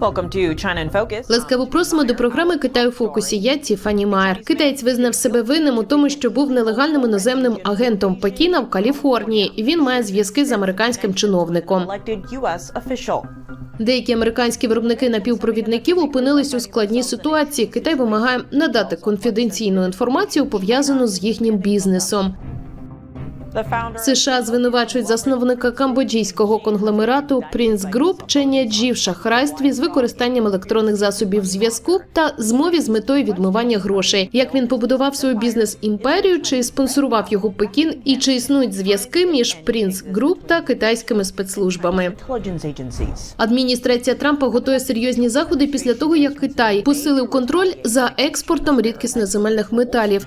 Welcome to. Ласкаво просимо до програми Китай у фокусі. Я Тіфані Майер. Китаєць визнав себе винним у тому, що був нелегальним іноземним агентом Пекіна в Каліфорнії. і Він має зв'язки з американським чиновником. Деякі американські виробники напівпровідників опинились у складній ситуації. Китай вимагає надати конфіденційну інформацію пов'язану з їхнім бізнесом. США звинувачують засновника камбоджійського конгломерату Prince Group Ченя Джі в шахрайстві з використанням електронних засобів зв'язку та змові з метою відмивання грошей. Як він побудував свою бізнес-імперію, чи спонсорував його Пекін, і чи існують зв'язки між Prince Group та китайськими спецслужбами. Адміністрація Трампа готує серйозні заходи після того, як Китай посилив контроль за експортом рідкісноземельних металів.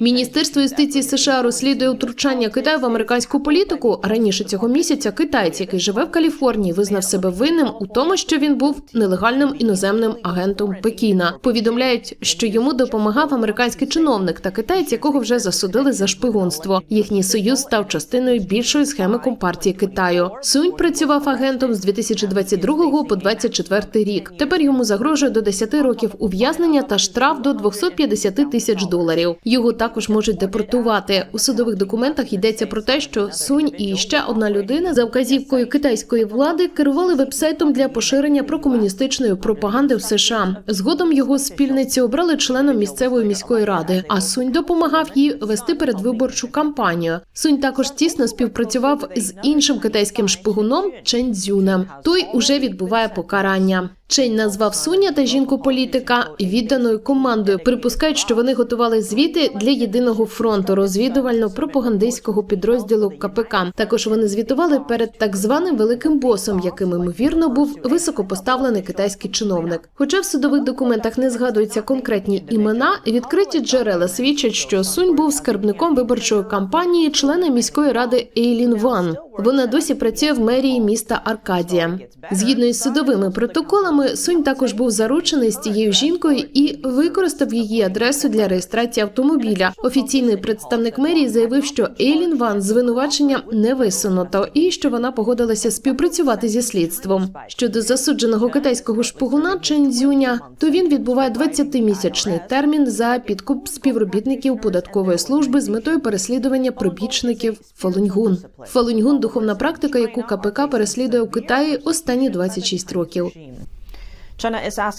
Міністерство юстиції США розслідує втручання Китаю в американську політику. Раніше цього місяця китаєць, який живе в Каліфорнії, визнав себе винним у тому, що він був нелегальним іноземним агентом Пекіна. Повідомляють, що йому допомагав американський чиновник та китаєць, якого вже засудили за шпигунство. Їхній союз став частиною більшої схеми компартії Китаю. Сунь працював агентом з 2022 по 2024 рік. Тепер йому загрожує до 10 років ув'язнення та штраф до 250 тисяч доларів. Його також можуть депортувати. У судових документах йдеться про те, що Сунь і ще одна людина за вказівкою китайської влади керували вебсайтом для поширення прокомуністичної пропаганди в США. Згодом його спільниці обрали членом місцевої міської ради. А Сунь допомагав їй вести передвиборчу кампанію. Сунь також тісно співпрацював з іншим китайським шпигуном Чен Цзюнем. Той уже відбуває покарання. Чень назвав Суня та жінку політика відданою командою. Припускають, що вони готували звіти для єдиного фронту розвідувально-пропагандистського підрозділу КПК. Також вони звітували перед так званим великим босом, яким ймовірно був високопоставлений китайський чиновник. Хоча в судових документах не згадуються конкретні імена, відкриті джерела свідчать, що Сунь був скарбником виборчої кампанії члена міської ради Ейлін Ван. Вона досі працює в мерії міста Аркадія. Згідно із судовими протоколами, Сунь також був заручений з тією жінкою і використав її адресу для реєстрації автомобіля. Офіційний представник мерії заявив, що Ейлін Ван звинувачення не висунуто і що вона погодилася співпрацювати зі слідством. Щодо засудженого китайського шпигуна Чен Цзюня, то він відбуває 20-місячний термін за підкуп співробітників податкової служби з метою переслідування прибічників Фалуньгун. Фалуньгун духовна практика, яку КПК переслідує у Китаї останні 26 років.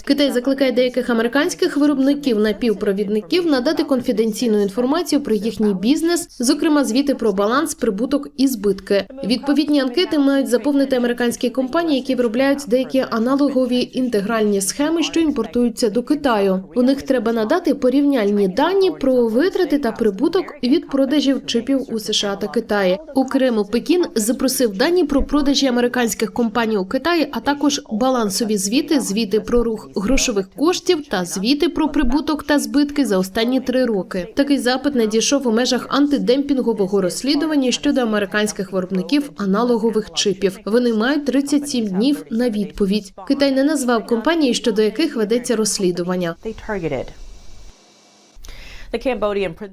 Китай закликає деяких американських виробників напівпровідників надати конфіденційну інформацію про їхній бізнес, зокрема звіти про баланс, прибуток і збитки. Відповідні анкети мають заповнити американські компанії, які виробляють деякі аналогові інтегральні схеми, що імпортуються до Китаю. У них треба надати порівняльні дані про витрати та прибуток від продажів чипів у США та Китаї. Окремо Пекін запросив дані про продажі американських компаній у Китаї, а також балансові звіти, звіти про рух грошових коштів та звіти про прибуток та збитки за останні три роки. Такий запит надійшов у межах антидемпінгового розслідування щодо американських виробників аналогових чипів. Вони мають 37 днів на відповідь. Китай не назвав компанії, щодо яких ведеться розслідування.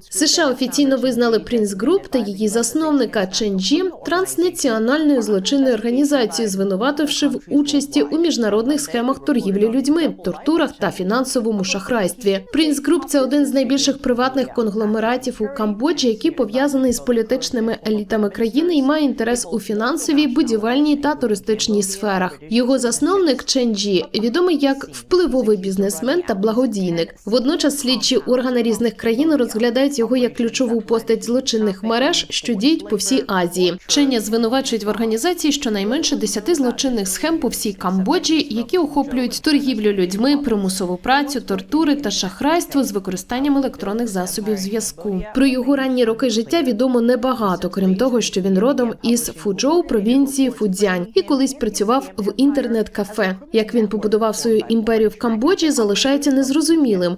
США офіційно визнали Prince Group та її засновника Чен Джі транснаціональною злочинною організацією, звинувативши в участі у міжнародних схемах торгівлі людьми, тортурах та фінансовому шахрайстві. Prince Group – це один з найбільших приватних конгломератів у Камбоджі, який пов'язаний з політичними елітами країни і має інтерес у фінансовій, будівельній та туристичній сферах. Його засновник Чен Джі відомий як впливовий бізнесмен та благодійник. Водночас слідчі органи різних країн розглядають його як ключову постать злочинних мереж, що діють по всій Азії. Ченя звинувачують в організації щонайменше 10 злочинних схем по всій Камбоджі, які охоплюють торгівлю людьми, примусову працю, тортури та шахрайство з використанням електронних засобів зв'язку. Про його ранні роки життя відомо небагато, крім того, що він родом із Фуджоу, провінції Фудзянь, і колись працював в інтернет-кафе. Як він побудував свою імперію в Камбоджі, залишається незрозумілим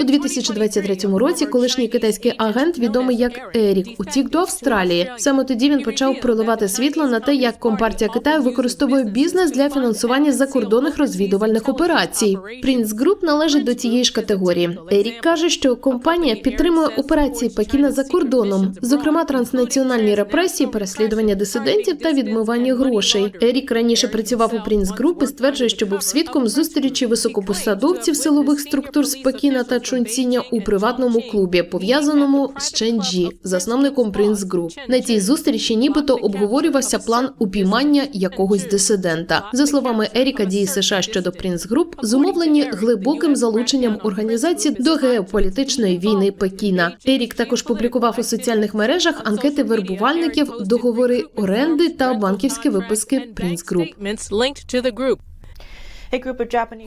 у 2023 році. Колишній китайський агент, відомий як Ерік, утік до Австралії. Саме тоді він почав проливати світло на те, як компартія Китаю використовує бізнес для фінансування закордонних розвідувальних операцій. Принц Груп належить до тієї ж категорії. Ерік каже, що компанія підтримує операції Пекіна за кордоном, зокрема транснаціональні репресії, переслідування дисидентів та відмивання грошей. Ерік раніше працював у Принц Груп і стверджує, що був свідком зустрічі високопосадовців силових структур з Пекіна та Чунціня у приватному клубі, пов'язаному з Ченджі, засновником Принц Груп. На цій зустрічі нібито обговорювався план упіймання якогось дисидента. За словами Еріка, дії США щодо Принц Груп зумовлені глибоким залученням організації до геополітичної війни Пекіна. Ерік також публікував у соціальних мережах анкети вербувальників, договори оренди та банківські виписки Принц Груп.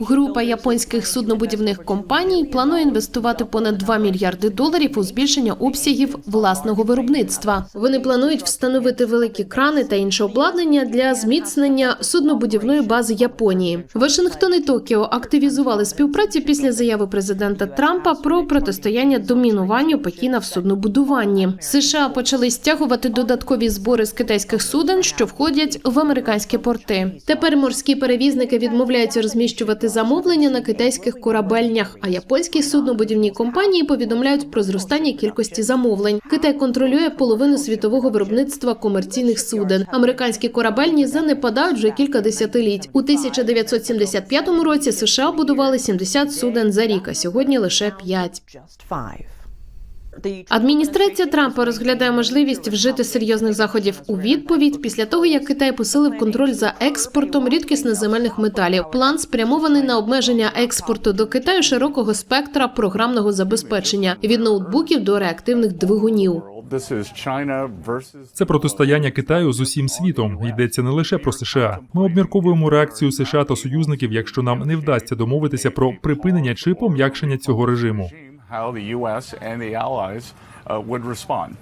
Група японських суднобудівних компаній планує інвестувати понад 2 мільярди доларів у збільшення обсягів власного виробництва. Вони планують встановити великі крани та інше обладнання для зміцнення суднобудівної бази Японії. Вашингтон і Токіо активізували співпрацю після заяви президента Трампа про протистояння домінуванню Пекіна в суднобудуванні. США почали стягувати додаткові збори з китайських суден, що входять в американські порти. Тепер морські перевізники відмовляються розміщувати замовлення на китайських корабельнях, а японські суднобудівні компанії повідомляють про зростання кількості замовлень. Китай контролює половину світового виробництва комерційних суден. Американські корабельні занепадають вже кілька десятиліть. У 1975 році США будували 70 суден за рік, а сьогодні лише 5. Адміністрація Трампа розглядає можливість вжити серйозних заходів у відповідь після того, як Китай посилив контроль за експортом рідкісноземельних металів. План спрямований на обмеження експорту до Китаю широкого спектра програмного забезпечення від ноутбуків до реактивних двигунів. Це протистояння Китаю з усім світом. Йдеться не лише про США. Ми обмірковуємо реакцію США та союзників, якщо нам не вдасться домовитися про припинення чи пом'якшення цього режиму. How the U.S. and the allies uh, would respond.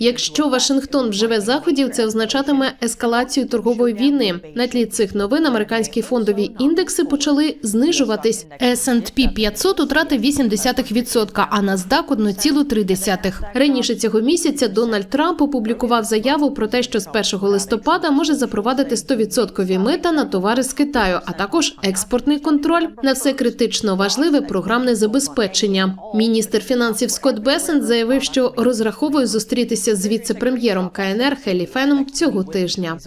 Якщо Вашингтон вживе заходів, це означатиме ескалацію торгової війни. На тлі цих новин американські фондові індекси почали знижуватись. S&P 500 втратив 0,8%, а NASDAQ – 1,3%. Раніше цього місяця Дональд Трамп опублікував заяву про те, що з 1 листопада може запровадити 100% мита на товари з Китаю, а також експортний контроль на все критично важливе програмне забезпечення. Міністр фінансів Скотт Бесент заявив, що розраховує зустрітися з віце-прем'єром КНР Хелі Феном цього тижня.